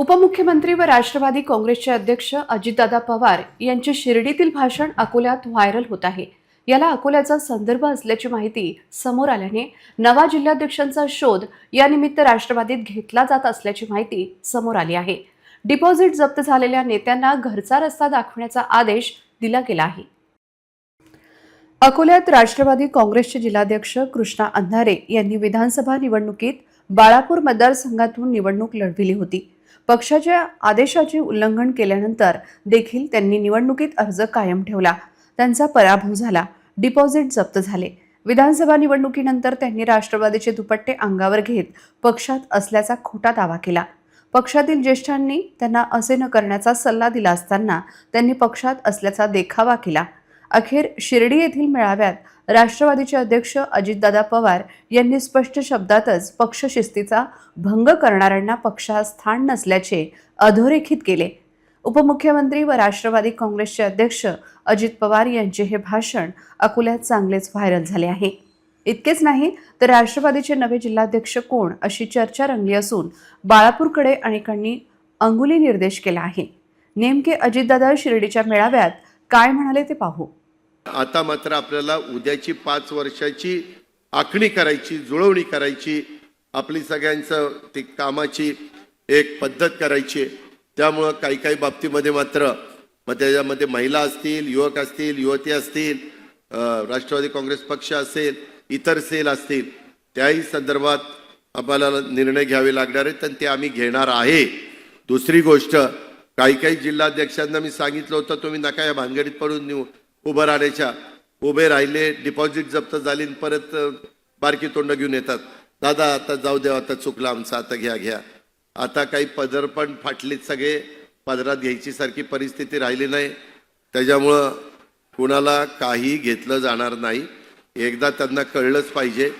उपमुख्यमंत्री व राष्ट्रवादी काँग्रेसचे अध्यक्ष अजितदादा पवार यांचे शिर्डीतील भाषण अकोल्यात व्हायरल होत आहे. याला अकोल्याचा संदर्भ असल्याची माहिती समोर आल्याने नवा जिल्हाध्यक्षांचा शोध यानिमित्त राष्ट्रवादीत घेतला जात असल्याची माहिती समोर आली आहे. डिपॉझिट जप्त झालेल्या नेत्यांना घरचा रस्ता दाखवण्याचा आदेश दिला गेला आहे. अकोल्यात राष्ट्रवादी काँग्रेसचे जिल्हाध्यक्ष कृष्णा अंधारे यांनी विधानसभा निवडणुकीत बाळापूर मतदारसंघातून निवडणूक लढविली होती. पक्षाच्या आदेशाचे उल्लंघन केल्यानंतर देखील त्यांनी निवडणुकीत अर्ज कायम ठेवला. त्यांचा पराभव झाला. डिपॉझिट जप्त झाले. विधानसभा निवडणुकीनंतर त्यांनी राष्ट्रवादीचे दुपट्टे अंगावर घेत पक्षात असल्याचा खोटा दावा केला. पक्षातील ज्येष्ठांनी त्यांना असे न करण्याचा सल्ला दिला असताना त्यांनी पक्षात असल्याचा देखावा केला. अखेर शिर्डी येथील मेळाव्यात राष्ट्रवादीचे अध्यक्ष अजितदादा पवार यांनी स्पष्ट शब्दातच पक्षशिस्तीचा भंग करणाऱ्यांना पक्षात स्थान नसल्याचे अधोरेखित केले. उपमुख्यमंत्री व राष्ट्रवादी काँग्रेसचे अध्यक्ष अजित पवार यांचे हे भाषण अकोल्यात चांगलेच व्हायरल झाले आहे. इतकेच नाही तर राष्ट्रवादीचे नवे जिल्हाध्यक्ष कोण अशी चर्चा रंगली असून बाळापूरकडे अनेकांनी अंगुली निर्देश केला आहे. नेमके अजितदादा शिर्डीच्या मेळाव्यात काय म्हणाले ते पाहू. आता मात्र आपल्याला उद्याची पाच वर्षाची आखणी करायची जुळवणी करायची आपली सगळ्यांचं ती कामाची एक पद्धत करायची. त्यामुळं काही काही बाबतीमध्ये मात्र मग त्याच्यामध्ये महिला असतील युवक असतील युवती असतील राष्ट्रवादी काँग्रेस पक्ष असेल इतर सेल असतील त्याही संदर्भात आम्हाला निर्णय घ्यावे लागणार आहेत आणि ते आम्ही घेणार आहे. दुसरी गोष्ट काही काही जिल्हाध्यक्षांना मी सांगितलं होतं तुम्ही नका या भानगडीत पडून निव- उभं राहण्याच्या उभे राहिले डिपॉझिट जप्त झाली आणि परत बारकी तोंड घेऊन येतात. दादा आता जाऊ द्या आता चुकलं आमचं आता घ्या घ्या. आता काही पदर पण फाटलीत सगळे. पदरात घ्यायची सारखी परिस्थिती राहिली नाही. त्याच्यामुळं कुणाला काही घेतलं जाणार नाही. एकदा त्यांना कळलंच पाहिजे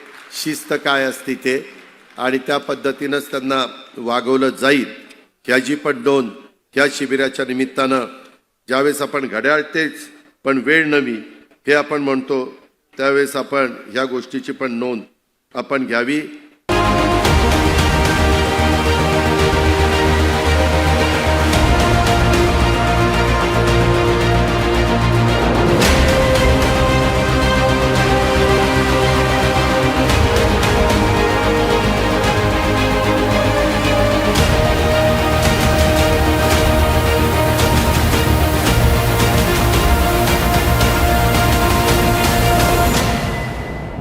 शिस्त काय असते ते. आणि त्या पद्धतीनंच त्यांना वागवलं जाईल. ह्याची पण दोन ह्या शिबिराच्या निमित्तानं. ज्यावेळेस आपण घड्याळ तेच पण वेळ नवी हे आपण म्हणतो त्यावेळेस आपण ह्या गोष्टीची पण नोंद आपण घ्यावी.